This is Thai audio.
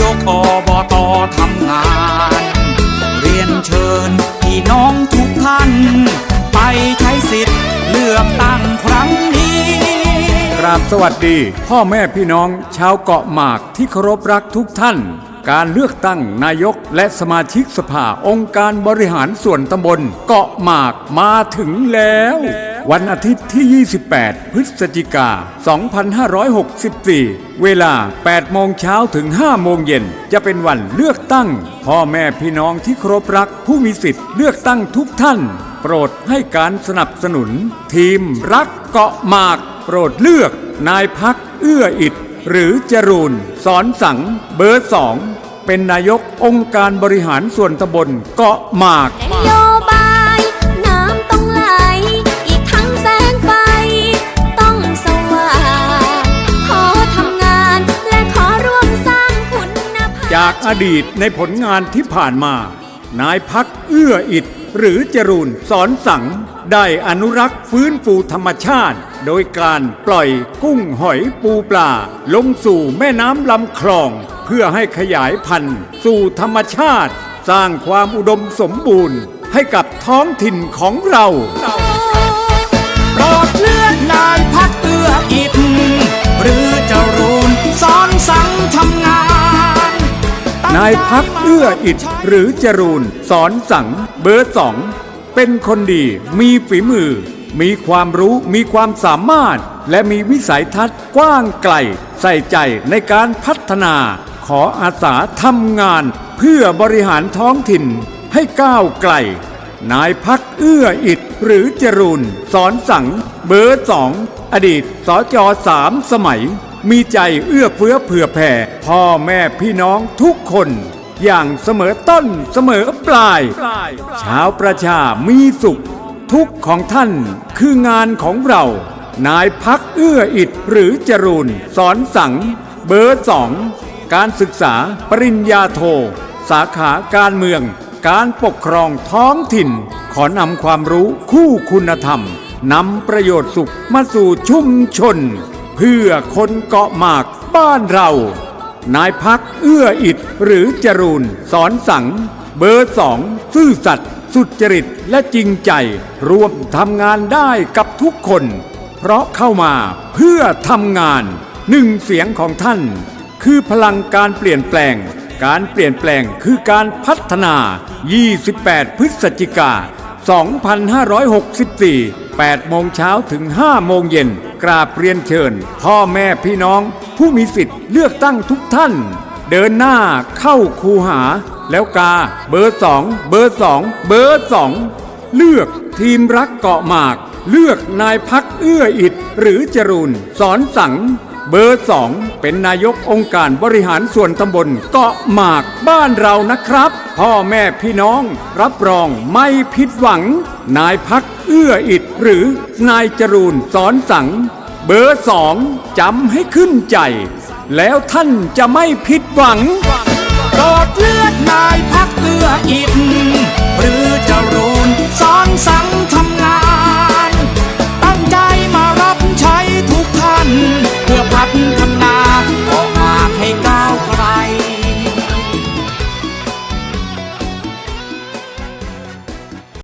ยกอบอตทำงาน เรียนเชิญพี่น้องทุกท่าน ไปใช้สิทธิ์เลือกตั้งครั้งนี้กราบสวัสดีพ่อแม่พี่น้องชาวเกาะหมากที่เคารพรักทุกท่าน การเลือกตั้งนายกและสมาชิกสภาองค์การบริหารส่วนตำบลเกาะหมากมาถึงแล้ว วันอาทิตย์ที่ 28 พฤศจิกา 2564 เวลา 8 โมงเช้าถึง 5 โมงเย็น จะเป็นวันเลือกตั้ง พ่อแม่พี่น้องที่ครพรักผู้มีสิทธิ์เลือกตั้งทุกท่าน โปรดให้การสนับสนุน ทีมรักเกาะหมาก โปรดเลือก นายพักเอื้ออิดหรือจรูนสอนสังเบอร์สองเป็นนายกองค์การบริหารส่วนตำบลเกาะหมาก จากอดีตในผลงานที่ผ่านมา นายพักเอื้ออิดหรือจรูนสอนสัง ได้อนุรักษ์ฟื้นฟูธรรมชาติ โดยการปล่อยกุ้งหอยปูปลา ลงสู่แม่น้ำลำคลอง เพื่อให้ขยายพันธุ์ สู่ธรรมชาติ สร้างความอุดมสมบูรณ์ให้กับท้องถิ่นของเรา นายพักเอื้ออิดหรือจรูนสอนสังเบอร์สองเป็นคนดีมีฝีมือ มีความรู้มีความสามารถ และมีวิสัยทัศน์กว้างไกล ใส่ใจในการพัฒนา ขออาสาทำงาน เพื่อบริหารท้องถิ่นให้ก้าวไกล นายพักเอื้ออิดหรือจรูนสอนสังเบอร์สองอดีตสจสามสมัย มีใจเอื้อเฟื้อเผื่อแผ่พ่อแม่พี่น้องทุกคน อย่างเสมอต้นเสมอปลายชาวประชามีสุข ทุกของท่านคืองานของเรา นายพักเอื้ออิดหรือจรูนสอนสัง เบอร์สองการศึกษาปริญญาโท สาขาการเมือง การปกครองท้องถิ่น ขอนำความรู้คู่คุณธรรมนำประโยชน์สุขมาสู่ชุมชน พื่อคนเกาะหมากบ้านเรา นายพักเอื้ออิดหรือจรูนสอนสัง เบอร์สองซื่อสัตย์สุจริตและจริงใจรวมทำงานได้กับทุกคน เพราะเข้ามาเพื่อทำงานหนึ่งเสียงของท่าน คือพลังการเปลี่ยนแปลง การเปลี่ยนแปลงคือการพัฒนา 28 พฤศจิกา 2564 8โมงเช้าถึง 5 โมงเย็น กราบเรียนเชิญ พ่อแม่พี่น้อง ผู้มีสิทธิ์เลือกตั้งทุกท่าน เดินหน้าเข้าคูหา แล้วกาเบอร์สองเบอร์สองเบอร์สองเลือกทีมรักเกาะหมาก เลือกนายพักเอื้ออิดหรือจรูนสอนสัง เบอร์สองเป็นนายกองค์การบริหารส่วนตำบลเกาะหมากบ้านเรานะครับ พ่อแม่พี่น้องรับรองไม่ผิดหวัง นายพักเอื้ออิดหรือนายจรูนสอนสัง เบอร์สองจำให้ขึ้นใจ แล้วท่านจะไม่ผิดหวังโปรดเลือกนายพักเอื้ออิดหรือจรู